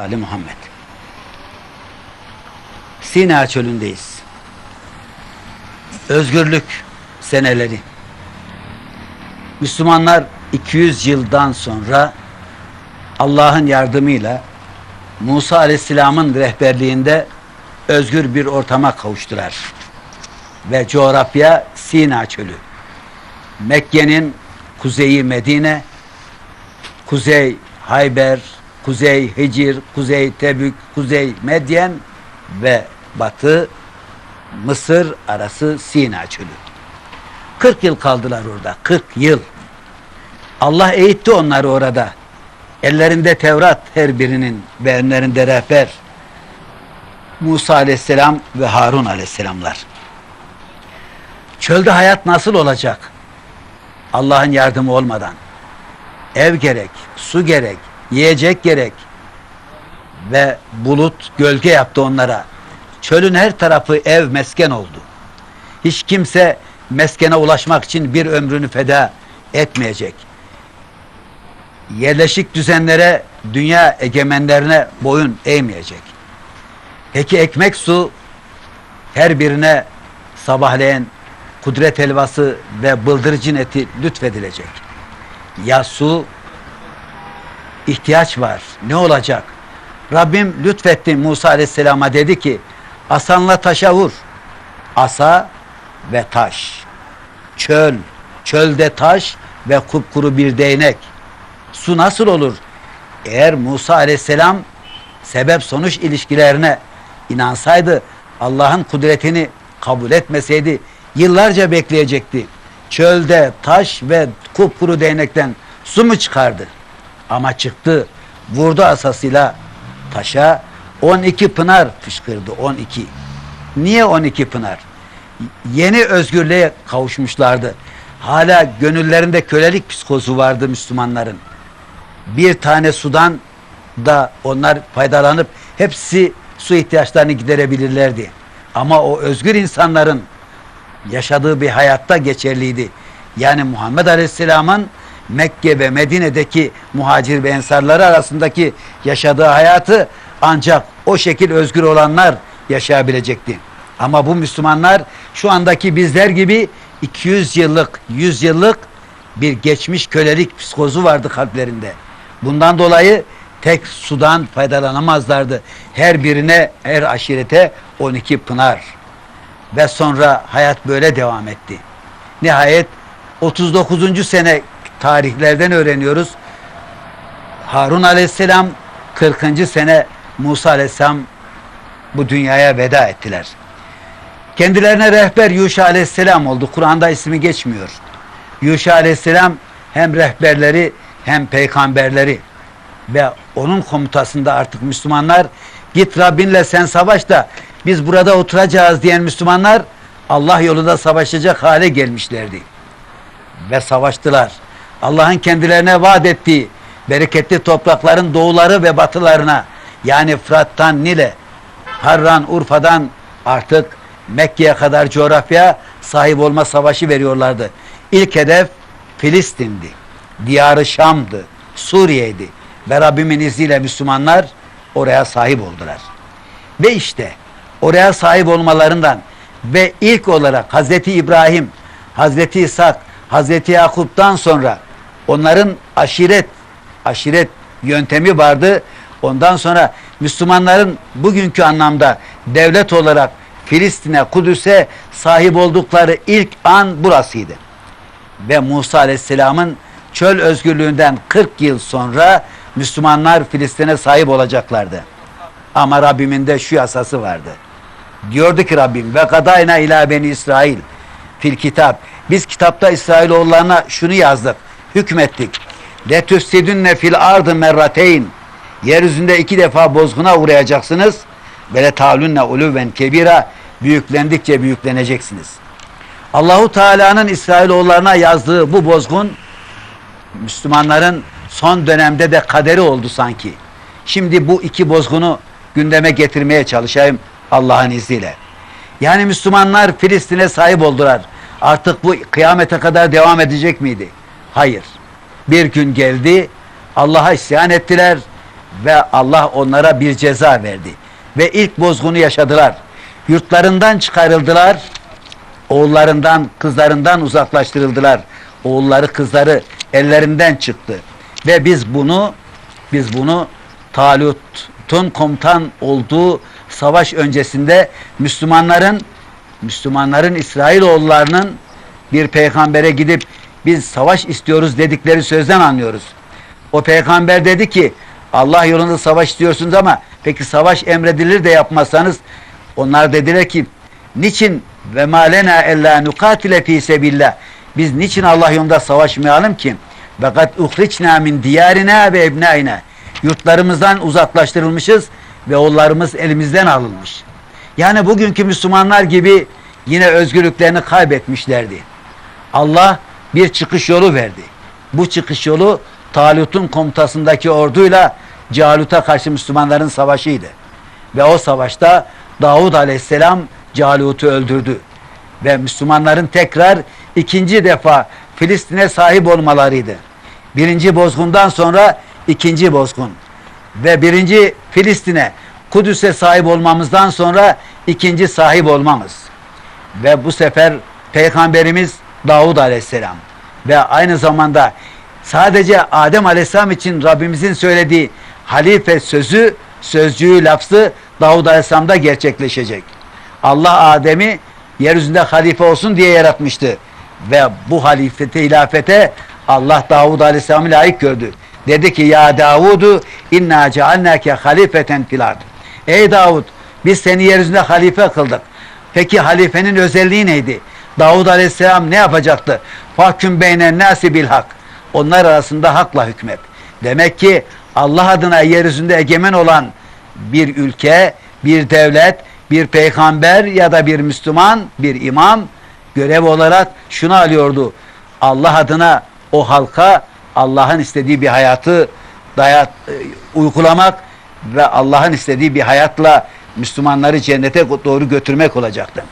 Ali Muhammed. Sina çölündeyiz. Özgürlük seneleri. Müslümanlar 200 yıldan sonra Allah'ın yardımıyla Musa Aleyhisselam'ın rehberliğinde özgür bir ortama kavuştular. Ve coğrafya Sina çölü. Mekke'nin kuzeyi Medine, kuzey Hayber, kuzey Hicr, kuzey Tebük, kuzey Medyen ve batı Mısır arası Sina çölü. 40 yıl kaldılar orada. 40 yıl. Allah eğitti onları orada. Ellerinde Tevrat her birinin ve ellerinde rehber. Musa aleyhisselam ve Harun aleyhisselamlar. Çölde hayat nasıl olacak? Allah'ın yardımı olmadan. Ev gerek, su gerek, yiyecek gerek. Ve bulut gölge yaptı onlara. Çölün her tarafı ev mesken oldu. Hiç kimse meskene ulaşmak için bir ömrünü feda etmeyecek. Yerleşik düzenlere, dünya egemenlerine boyun eğmeyecek. Peki ekmek su her birine sabahleyen kudret helvası ve bıldırcın eti lütfedilecek. Ya su ihtiyaç var. Ne olacak? Rabbim lütfetti Musa Aleyhisselam'a dedi ki asanla taşa vur. Asa ve taş. Çöl. Çölde taş ve kupkuru bir değnek. Su nasıl olur? Eğer Musa Aleyhisselam sebep sonuç ilişkilerine inansaydı Allah'ın kudretini kabul etmeseydi yıllarca bekleyecekti. Çölde taş ve kupkuru değnekten su mu çıkardı? Ama çıktı. Vurdu asasıyla taşa 12 pınar fışkırdı 12. Niye 12 pınar? Yeni özgürlüğe kavuşmuşlardı. Hala gönüllerinde kölelik psikozu vardı Müslümanların. Bir tane sudan da onlar faydalanıp hepsi su ihtiyaçlarını giderebilirlerdi. Ama o özgür insanların yaşadığı bir hayatta geçerliydi. Yani Muhammed Aleyhisselam'ın Mekke ve Medine'deki muhacir ve ensarları arasındaki yaşadığı hayatı ancak o şekil özgür olanlar yaşayabilecekti. Ama bu Müslümanlar şu andaki bizler gibi 200 yıllık, 100 yıllık bir geçmiş kölelik psikozu vardı kalplerinde. Bundan dolayı tek sudan faydalanamazlardı. Her birine, her aşirete 12 pınar. Ve sonra hayat böyle devam etti. Nihayet 39. sene tarihlerden öğreniyoruz. Harun aleyhisselam 40. sene Musa aleyhisselam bu dünyaya veda ettiler. Kendilerine rehber Yuşa aleyhisselam oldu. Kur'an'da ismi geçmiyor. Yuşa aleyhisselam hem rehberleri hem peygamberleri ve onun komutasında artık Müslümanlar git Rabbinle sen savaş da biz burada oturacağız diyen Müslümanlar Allah yolunda savaşacak hale gelmişlerdi. Ve savaştılar. Allah'ın kendilerine vaat ettiği bereketli toprakların doğuları ve batılarına yani Fırat'tan Nil'e, Harran, Urfa'dan artık Mekke'ye kadar coğrafya sahip olma savaşı veriyorlardı. İlk hedef Filistin'di. Diyarı Şam'dı. Suriye'ydi. Ve Rabbimin izniyle Müslümanlar oraya sahip oldular. Ve işte oraya sahip olmalarından ve ilk olarak Hazreti İbrahim, Hazreti İshak, Hazreti Yakup'tan sonra onların aşiret aşiret yöntemi vardı. Ondan sonra Müslümanların bugünkü anlamda devlet olarak Filistin'e, Kudüs'e sahip oldukları ilk an burasıydı. Ve Musa Aleyhisselam'ın çöl özgürlüğünden 40 yıl sonra Müslümanlar Filistin'e sahip olacaklardı. Ama Rabbimin de şu yasası vardı. Diyordu ki Rabbim ve kadayna ila beni İsrail fil kitap. Biz kitapta İsrailoğullarına şunu yazdık. Hükmettik. Letüfsidünne fil ardı merrateyn. Yeryüzünde iki defa bozguna uğrayacaksınız. Ve le talunne uluven kebira. Büyüklendikçe büyükleneceksiniz. Allahu Teala'nın İsrailoğullarına yazdığı bu bozgun Müslümanların son dönemde de kaderi oldu sanki. Şimdi bu iki bozgunu gündeme getirmeye çalışayım Allah'ın izniyle. Yani Müslümanlar Filistin'e sahip oldular. Artık bu kıyamete kadar devam edecek miydi? Hayır. Bir gün geldi, Allah'a isyan ettiler ve Allah onlara bir ceza verdi. Ve ilk bozgunu yaşadılar. Yurtlarından çıkarıldılar. Oğullarından, kızlarından uzaklaştırıldılar. Oğulları, kızları ellerinden çıktı. Ve biz bunu biz bunu Talut'un komutan olduğu savaş öncesinde Müslümanların Müslümanların İsrailoğullarının bir peygambere gidip biz savaş istiyoruz dedikleri sözden anlıyoruz. O peygamber dedi ki Allah yolunda savaş istiyorsunuz ama peki savaş emredilir de yapmazsanız onlar dediler ki niçin ve malena ella nukatile fi sebillah biz niçin Allah yolunda savaşmayalım ki? Fakat uhriçna min diyarina ve ebnaina yurtlarımızdan uzaklaştırılmışız ve oğullarımız elimizden alınmış. Yani bugünkü Müslümanlar gibi yine özgürlüklerini kaybetmişlerdi. Allah bir çıkış yolu verdi. Bu çıkış yolu Talut'un komutasındaki orduyla Calut'a karşı Müslümanların savaşıydı. Ve o savaşta Davud aleyhisselam Calut'u öldürdü. Ve Müslümanların tekrar ikinci defa Filistin'e sahip olmalarıydı. Birinci bozgundan sonra ikinci bozgun. Ve birinci Filistin'e Kudüs'e sahip olmamızdan sonra ikinci sahip olmamız. Ve bu sefer Peygamberimiz Davud Aleyhisselam ve aynı zamanda sadece Adem Aleyhisselam için Rabbimizin söylediği halife sözü, sözcüğü, lafzı Davud Aleyhisselam'da gerçekleşecek. Allah Adem'i yeryüzünde halife olsun diye yaratmıştı. Ve bu halifete, hilafete Allah Davud Aleyhisselam'ı layık gördü. Dedi ki ya Davudu inna cealnake halifeten fil. Ey Davud biz seni yeryüzünde halife kıldık. Peki halifenin özelliği neydi? Davud Aleyhisselam ne yapacaktı? Fahküm beynen nasi bil hak. Onlar arasında hakla hükmet. Demek ki Allah adına yeryüzünde egemen olan bir ülke, bir devlet, bir peygamber ya da bir Müslüman, bir imam görev olarak şunu alıyordu. Allah adına o halka Allah'ın istediği bir hayatı dayat, e, uygulamak ve Allah'ın istediği bir hayatla Müslümanları cennete doğru götürmek olacaktı.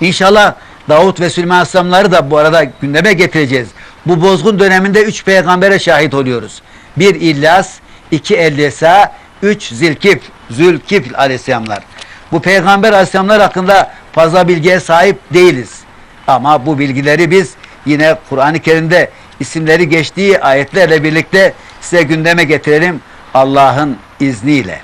İnşallah Davut ve Süleyman Aleyhisselamları da bu arada gündeme getireceğiz. Bu bozgun döneminde üç peygambere şahit oluyoruz. Bir İlyas, iki Elyesa, üç Zilkif, Zülkifl Aleyhisselamlar. Bu peygamber Aleyhisselamlar hakkında fazla bilgiye sahip değiliz. Ama bu bilgileri biz yine Kur'an-ı Kerim'de isimleri geçtiği ayetlerle birlikte size gündeme getirelim Allah'ın izniyle.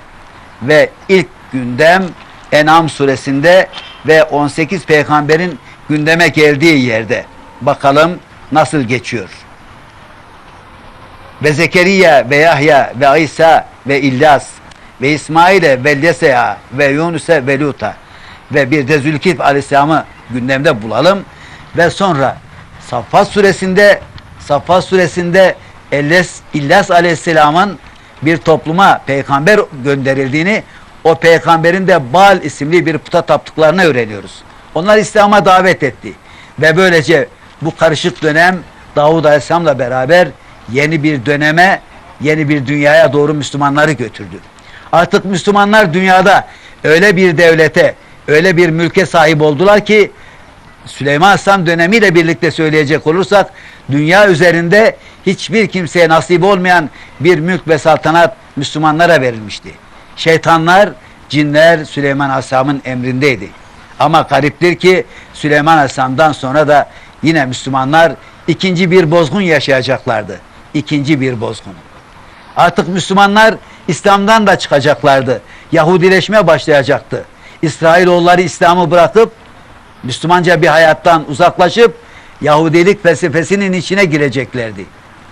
Ve ilk gündem En'am suresinde ve 18 peygamberin gündeme geldiği yerde. Bakalım nasıl geçiyor. Ve Zekeriya ve Yahya ve İsa ve İlyas ve İsmail'e ve Leseya ve Yunus'e ve Lut'a ve bir de Zülkif Aleyhisselam'ı gündemde bulalım ve sonra Saffat suresinde Saffat suresinde İlyas Aleyhisselam'ın bir topluma peygamber gönderildiğini o peygamberin de Baal isimli bir puta taptıklarını öğreniyoruz. Onlar İslam'a davet etti. Ve böylece bu karışık dönem Davud Aleyhisselam'la beraber yeni bir döneme, yeni bir dünyaya doğru Müslümanları götürdü. Artık Müslümanlar dünyada öyle bir devlete, öyle bir mülke sahip oldular ki Süleyman Aleyhisselam dönemiyle birlikte söyleyecek olursak dünya üzerinde hiçbir kimseye nasip olmayan bir mülk ve saltanat Müslümanlara verilmişti. Şeytanlar, cinler Süleyman Aleyhisselam'ın emrindeydi. Ama gariptir ki Süleyman Aleyhisselam'dan sonra da yine Müslümanlar ikinci bir bozgun yaşayacaklardı. İkinci bir bozgun. Artık Müslümanlar İslam'dan da çıkacaklardı. Yahudileşmeye başlayacaktı. İsrailoğulları İslam'ı bırakıp Müslümanca bir hayattan uzaklaşıp Yahudilik felsefesinin içine gireceklerdi.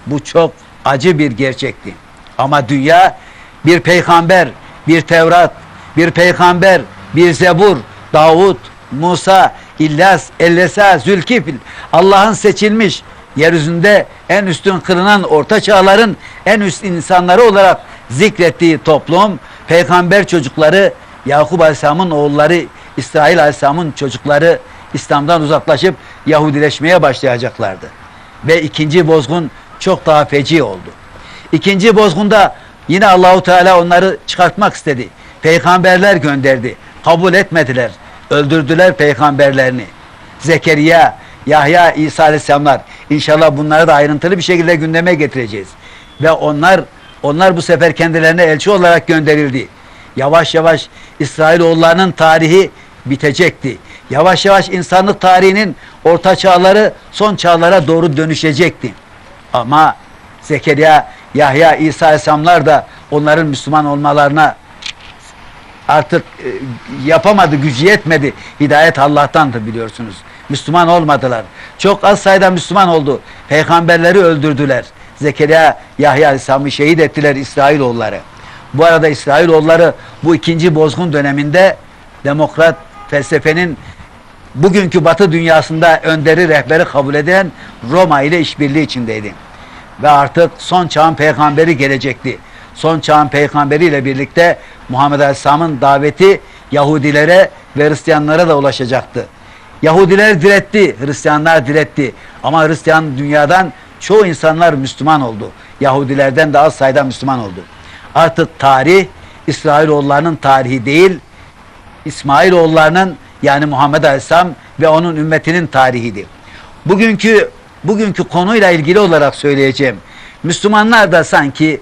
Bu çok acı bir gerçekti. Ama dünya bir peygamber, bir Tevrat, bir peygamber, bir Zebur, Davud, Musa, İlyas, Ellesa, Zülkifl, Allah'ın seçilmiş, yeryüzünde en üstün kılınan orta çağların en üst insanları olarak zikrettiği toplum, peygamber çocukları, Yakup Aleyhisselam'ın oğulları, İsrail Aleyhisselam'ın çocukları İslam'dan uzaklaşıp Yahudileşmeye başlayacaklardı. Ve ikinci bozgun çok daha feci oldu. İkinci bozgunda yine Allahu Teala onları çıkartmak istedi. Peygamberler gönderdi. Kabul etmediler. Öldürdüler peygamberlerini. Zekeriya, Yahya, İsa Aleyhisselamlar. İnşallah bunları da ayrıntılı bir şekilde gündeme getireceğiz. Ve onlar Onlar bu sefer kendilerine elçi olarak gönderildi. Yavaş yavaş İsrailoğullarının tarihi bitecekti. Yavaş yavaş insanlık tarihinin orta çağları son çağlara doğru dönüşecekti. Ama Zekeriya, Yahya, İsa Aleyhisselamlar da onların Müslüman olmalarına artık e, yapamadı, gücü yetmedi. Hidayet Allah'tandır biliyorsunuz. Müslüman olmadılar. Çok az sayıda Müslüman oldu. Peygamberleri öldürdüler. Zekeriya, Yahya Aleyhisselam'ı şehit ettiler İsrailoğulları. Bu arada İsrailoğulları bu ikinci bozgun döneminde demokrat felsefenin bugünkü batı dünyasında önderi rehberi kabul eden Roma ile işbirliği içindeydi. Ve artık son çağın peygamberi gelecekti. Son çağın peygamberiyle birlikte Muhammed Aleyhisselam'ın daveti Yahudilere ve Hristiyanlara da ulaşacaktı. Yahudiler diretti, Hristiyanlar diretti. Ama Hristiyan dünyadan çoğu insanlar Müslüman oldu. Yahudilerden de az sayıda Müslüman oldu. Artık tarih İsrailoğullarının tarihi değil, İsmailoğullarının yani Muhammed Aleyhisselam ve onun ümmetinin tarihiydi. Bugünkü bugünkü konuyla ilgili olarak söyleyeceğim. Müslümanlar da sanki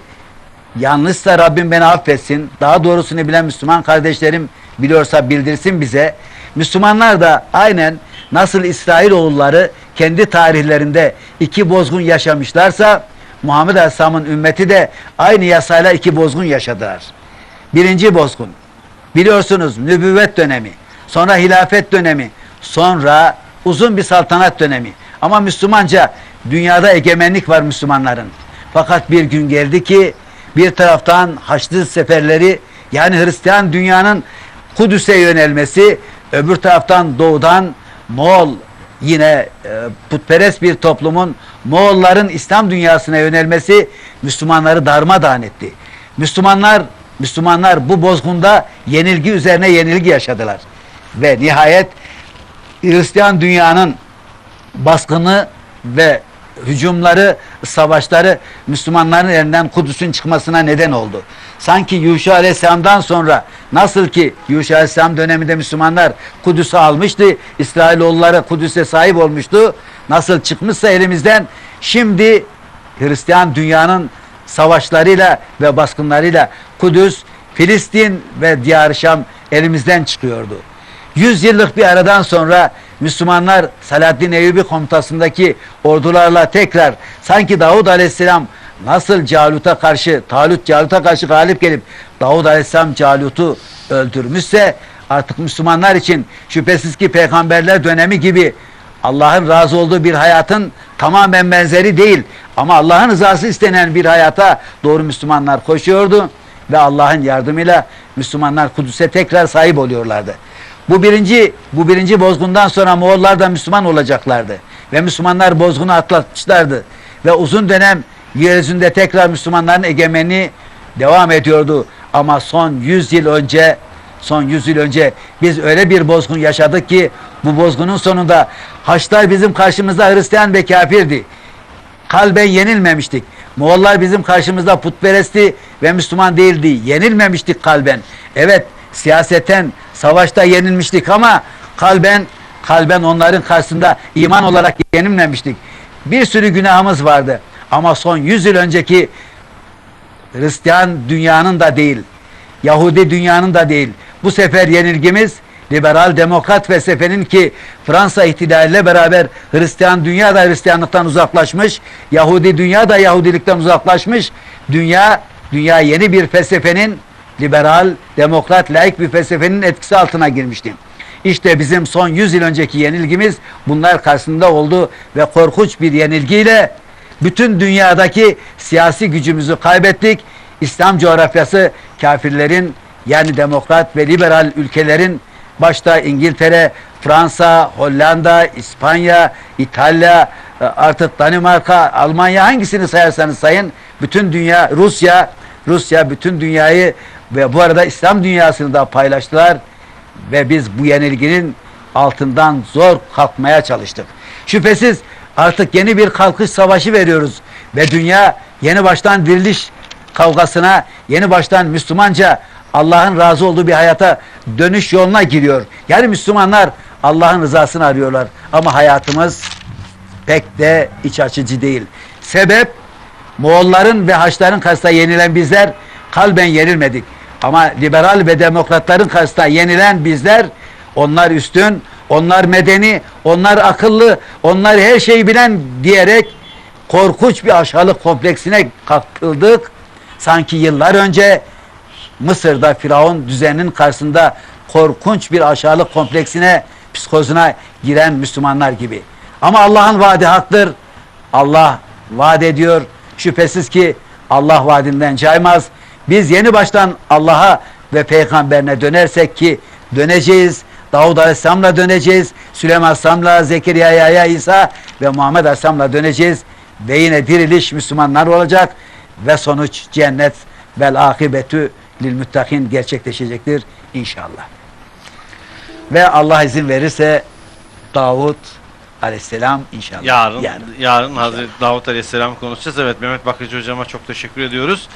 yanlışsa Rabbim beni affetsin. Daha doğrusunu bilen Müslüman kardeşlerim biliyorsa bildirsin bize. Müslümanlar da aynen nasıl İsrailoğulları kendi tarihlerinde iki bozgun yaşamışlarsa Muhammed Aleyhisselam'ın ümmeti de aynı yasayla iki bozgun yaşadılar. Birinci bozgun. Biliyorsunuz nübüvvet dönemi, sonra hilafet dönemi, sonra uzun bir saltanat dönemi. Ama Müslümanca dünyada egemenlik var Müslümanların. Fakat bir gün geldi ki bir taraftan Haçlı seferleri yani Hristiyan dünyanın Kudüs'e yönelmesi, öbür taraftan doğudan Moğol yine e, putperest bir toplumun Moğolların İslam dünyasına yönelmesi Müslümanları darmadağın etti. Müslümanlar Müslümanlar bu bozgunda yenilgi üzerine yenilgi yaşadılar. Ve nihayet Hristiyan dünyanın baskını ve hücumları, savaşları Müslümanların elinden Kudüs'ün çıkmasına neden oldu. Sanki Yuşa Aleyhisselam'dan sonra nasıl ki Yuşa Aleyhisselam döneminde Müslümanlar Kudüs'ü almıştı, İsrailoğulları Kudüs'e sahip olmuştu. Nasıl çıkmışsa elimizden şimdi Hristiyan dünyanın savaşlarıyla ve baskınlarıyla Kudüs, Filistin ve Diyar-ı Şam elimizden çıkıyordu. Yüz yıllık bir aradan sonra Müslümanlar Selahaddin Eyyubi komutasındaki ordularla tekrar sanki Davud Aleyhisselam nasıl Calut'a karşı, Talut Calut'a karşı galip gelip Davud Aleyhisselam Calut'u öldürmüşse artık Müslümanlar için şüphesiz ki peygamberler dönemi gibi Allah'ın razı olduğu bir hayatın tamamen benzeri değil ama Allah'ın rızası istenen bir hayata doğru Müslümanlar koşuyordu ve Allah'ın yardımıyla Müslümanlar Kudüs'e tekrar sahip oluyorlardı. Bu birinci bu birinci bozgundan sonra Moğollar da Müslüman olacaklardı ve Müslümanlar bozgunu atlatmışlardı ve uzun dönem yeryüzünde tekrar Müslümanların egemenliği devam ediyordu ama son 100 yıl önce son 100 yıl önce biz öyle bir bozgun yaşadık ki bu bozgunun sonunda Haçlar bizim karşımızda Hristiyan ve kafirdi. Kalben yenilmemiştik. Moğollar bizim karşımızda putperestti ve Müslüman değildi. Yenilmemiştik kalben. Evet siyaseten savaşta yenilmiştik ama kalben kalben onların karşısında iman olarak yenilmemiştik. Bir sürü günahımız vardı. Ama son 100 yıl önceki Hristiyan dünyanın da değil, Yahudi dünyanın da değil. Bu sefer yenilgimiz liberal demokrat felsefenin ki Fransa ihtilaliyle beraber Hristiyan dünya da Hristiyanlıktan uzaklaşmış, Yahudi dünya da Yahudilikten uzaklaşmış. Dünya dünya yeni bir felsefenin liberal, demokrat, laik bir felsefenin etkisi altına girmişti. İşte bizim son 100 yıl önceki yenilgimiz bunlar karşısında oldu ve korkunç bir yenilgiyle bütün dünyadaki siyasi gücümüzü kaybettik. İslam coğrafyası kafirlerin yani demokrat ve liberal ülkelerin başta İngiltere, Fransa, Hollanda, İspanya, İtalya, e, artık Danimarka, Almanya hangisini sayarsanız sayın bütün dünya, Rusya, Rusya bütün dünyayı ve bu arada İslam dünyasını da paylaştılar ve biz bu yenilginin altından zor kalkmaya çalıştık. Şüphesiz artık yeni bir kalkış savaşı veriyoruz ve dünya yeni baştan diriliş kavgasına, yeni baştan Müslümanca Allah'ın razı olduğu bir hayata dönüş yoluna giriyor. Yani Müslümanlar Allah'ın rızasını arıyorlar ama hayatımız pek de iç açıcı değil. Sebep Moğolların ve Haçların karşısında yenilen bizler kalben yenilmedik. Ama liberal ve demokratların karşısında yenilen bizler onlar üstün, onlar medeni, onlar akıllı, onlar her şeyi bilen diyerek korkunç bir aşağılık kompleksine kapıldık. Sanki yıllar önce Mısır'da Firavun düzeninin karşısında korkunç bir aşağılık kompleksine, psikozuna giren Müslümanlar gibi. Ama Allah'ın vaadi haktır. Allah vaat ediyor. Şüphesiz ki Allah vaadinden caymaz. Biz yeni baştan Allah'a ve peygamberine dönersek ki döneceğiz. Davud Aleyhisselam'la döneceğiz. Süleyman Aleyhisselam'la, Zekeriya, Yahya, İsa ve Muhammed Aleyhisselam'la döneceğiz. Ve yine diriliş Müslümanlar olacak ve sonuç cennet vel akibetü lil muttakin gerçekleşecektir inşallah. Ve Allah izin verirse Davud Aleyhisselam inşallah. Yarın, yarın, Hazreti Davut Aleyhisselam konuşacağız. Evet Mehmet Bakıcı hocama çok teşekkür ediyoruz.